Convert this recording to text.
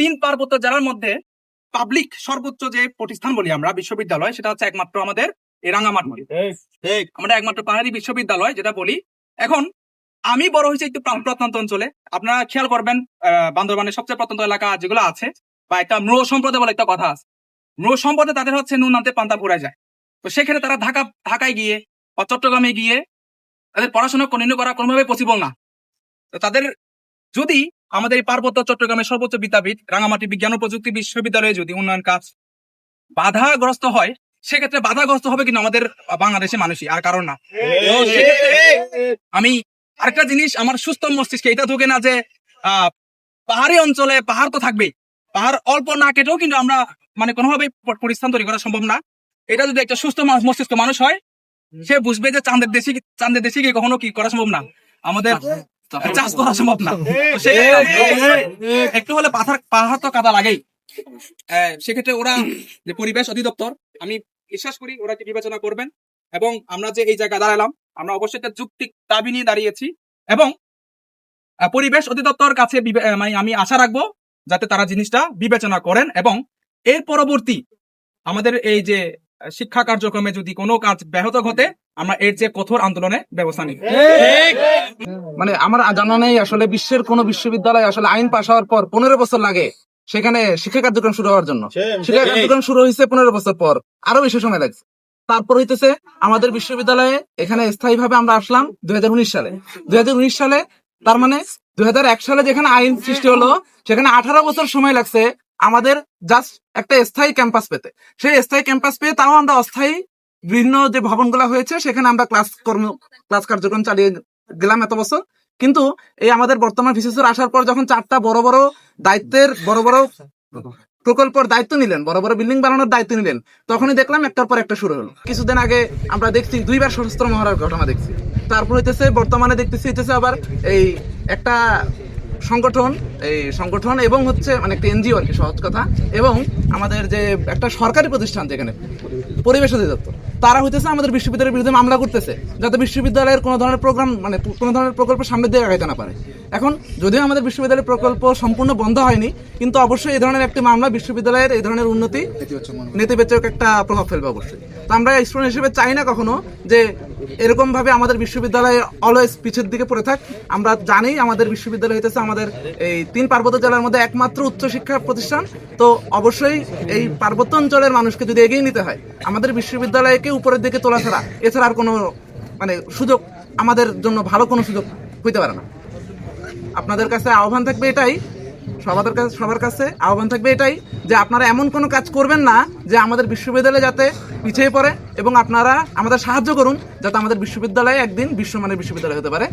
তিন পার্বত্য জেলার মধ্যে পাবলিক সর্বোচ্চ যে প্রতিষ্ঠান বলি আমরা বিশ্ববিদ্যালয় সেটা হচ্ছে একমাত্র আমাদের এই রাঙামাটি আমরা একমাত্র পাহাড়ি বিশ্ববিদ্যালয় যেটা বলি। এখন আমি বড় হয়েছি একটু প্রত্যন্ত অঞ্চলে। আপনারা খেয়াল করবেন বান্দরবানের সবচেয়ে প্রত্যন্ত এলাকা যেগুলো আছে বা একটা মৃহ সম্প্রদায় বলে একটা কথা আছে। মৃহ সম্পদে তাদের হচ্ছে নুন আনতে পান্তা ফুরায় যায়। তো সেক্ষেত্রে তারা ঢাকা ঢাকায় গিয়ে বা চট্টগ্রামে গিয়ে তাদের পড়াশোনা কন্টিনিউ করা কোনোভাবে পসিবল না। তো তাদের যদি আমাদের এই পার্বত্য চট্টগ্রামের সর্বোচ্চ বিদ্যাপীঠ রাঙামাটি বিজ্ঞান ও প্রযুক্তি বিশ্ববিদ্যালয়ে যদি উন্নয়ন কাজ বাধাগ্রস্ত হয়, সেক্ষেত্রে বাধাগ্রস্ত হবে কিন্তু আমাদের বাংলাদেশের মানুষই, আর কারণ না। আমি আরেকটা জিনিস, আমার সুস্থ মস্তিষ্কে এটা ঢোকে না যে পাহাড়ি অঞ্চলে পাহাড় তো থাকবেই। পাহাড় অল্প না কেটেও কিন্তু আমরা মানে কোনোভাবে পরিস্থান তৈরি করা সম্ভব না। এটা যদি একটা সুস্থ মস্তিষ্ক মানুষ হয়, সে বুঝবে যে চাঁদের দেশে চাঁদের দেশে গিয়ে কখনো কি করা সম্ভব না। আমাদের চাষ করা সম্ভব না। একটু হলে পাথর পাহাড় তো কাদা লাগেই। সেক্ষেত্রে ওরা যে পরিবেশ অধিদপ্তর আমি বিশ্বাস করি ওরা কি বিবেচনা করবেন এবং আমরা যে এই জায়গায় দাঁড়ালাম আমরা অবশ্যই একটা যুক্তিক দাবি নিয়ে দাঁড়িয়েছি এবং পরিবেশ অধিদপ্তর কাছে মানে আমি আশা রাখব যাতে তারা জিনিসটা বিবেচনা করেন এবং এর পরবর্তী আমাদের এই যে শিক্ষা কার্যক্রমে যদি কোনো কাজ ব্যাহত ঘটে আমরা এর যে কঠোর আন্দোলনে ব্যবস্থা নিব। মানে আমার জানা নেই আসলে বিশ্বের কোন বিশ্ববিদ্যালয় আসলে আইন পাশ হওয়ার পর পনেরো বছর লাগে সেখানে শিক্ষা কার্যক্রম শুরু হওয়ার জন্য। শিক্ষা কার্যক্রম শুরু হয়েছে পনেরো বছর পর। আরও বেশি সময় লাগছে। তারপর হইতেছে আমাদের বিশ্ববিদ্যালয়ে এখানে স্থায়ী ভাবে আমরা আসলাম দুই হাজার উনিশ সালে। দুই হাজার উনিশ সালে তার মানে দুই হাজার এক সালে যেখানে আইন সৃষ্টি হলো সেখানে আঠারো বছর সময় লাগছে আমাদের জাস্ট একটা স্থায়ী ক্যাম্পাস পেতে। সেই স্থায়ী ক্যাম্পাস পেয়ে তাও আমরা অস্থায়ী বিভিন্ন যে ভবনগুলো হয়েছে, সেখানে আমরা ক্লাস কর্ম ক্লাস কার্যক্রম চালিয়ে গেলাম এত বছর। কিন্তু এই আমাদের বর্তমান বিশেষজ্ঞ আসার পর যখন চারটা বড় বড় দায়িত্বের, বড় বড় প্রকল্পের দায়িত্ব নিলেন, বড় বড় বিল্ডিং বানানোর দায়িত্ব নিলেন, তখনই দেখলাম একটার পর একটা শুরু হলো। কিছুদিন আগে আমরা দেখছি, দুইবার সশস্ত্র মহড়ার ঘটনা দেখছি। তারপর হইতেছে, বর্তমানে দেখতেছি হইতেছে আবার এই একটা সংগঠন, এই সংগঠন এবং হচ্ছে মানে একটা এনজিও আর কি, সহজ কথা। এবং আমাদের যে একটা সরকারি প্রতিষ্ঠান যেখানে, পরিবেশ অধিদপ্তর। তারা হইতেছে আমাদের বিশ্ববিদ্যালয়ের বিরুদ্ধে মামলা করতেছে যাতে বিশ্ববিদ্যালয়ের কোনো ধরনের প্রোগ্রাম মানে কোনো ধরনের প্রকল্প সামনে দিয়ে আগাইতে না পারে। এখন যদিও আমাদের বিশ্ববিদ্যালয়ের প্রকল্প সম্পূর্ণ বন্ধ হয়নি কিন্তু অবশ্যই এই ধরনের একটি মামলা বিশ্ববিদ্যালয়ের এই ধরনের উন্নতি নেতিবাচক একটা প্রভাব ফেলবে অবশ্যই। তো আমরা স্টুডেন্ট হিসেবে চাই না কখনো যে এরকম ভাবে আমাদের বিশ্ববিদ্যালয় অলওয়েজ পিছের দিকে পড়ে থাক। আমরা জানি আমাদের বিশ্ববিদ্যালয় হইতেছে আমাদের এই তিন পার্বত্য জেলার মধ্যে একমাত্র উচ্চশিক্ষা প্রতিষ্ঠান। তো অবশ্যই এই পার্বত্য অঞ্চলের মানুষকে যদি এগিয়ে নিতে হয়, আমাদের বিশ্ববিদ্যালয়কে উপরের দিকে তোলা ছাড়া এছাড়া আর কোনো মানে সুযোগ আমাদের জন্য ভালো কোনো সুযোগ হইতে পারে না। আপনাদের কাছে আহ্বান থাকবে এটাই সবার কাছে সবার কাছে আহ্বান থাকবে এটাই যে আপনারা এমন কোনো কাজ করবেন না যে আমাদের বিশ্ববিদ্যালয় যাতে পিছিয়ে পড়ে এবং আপনারা আমাদের সাহায্য করুন যাতে আমাদের বিশ্ববিদ্যালয়ে একদিন বিশ্বমানের বিশ্ববিদ্যালয় হতে পারে।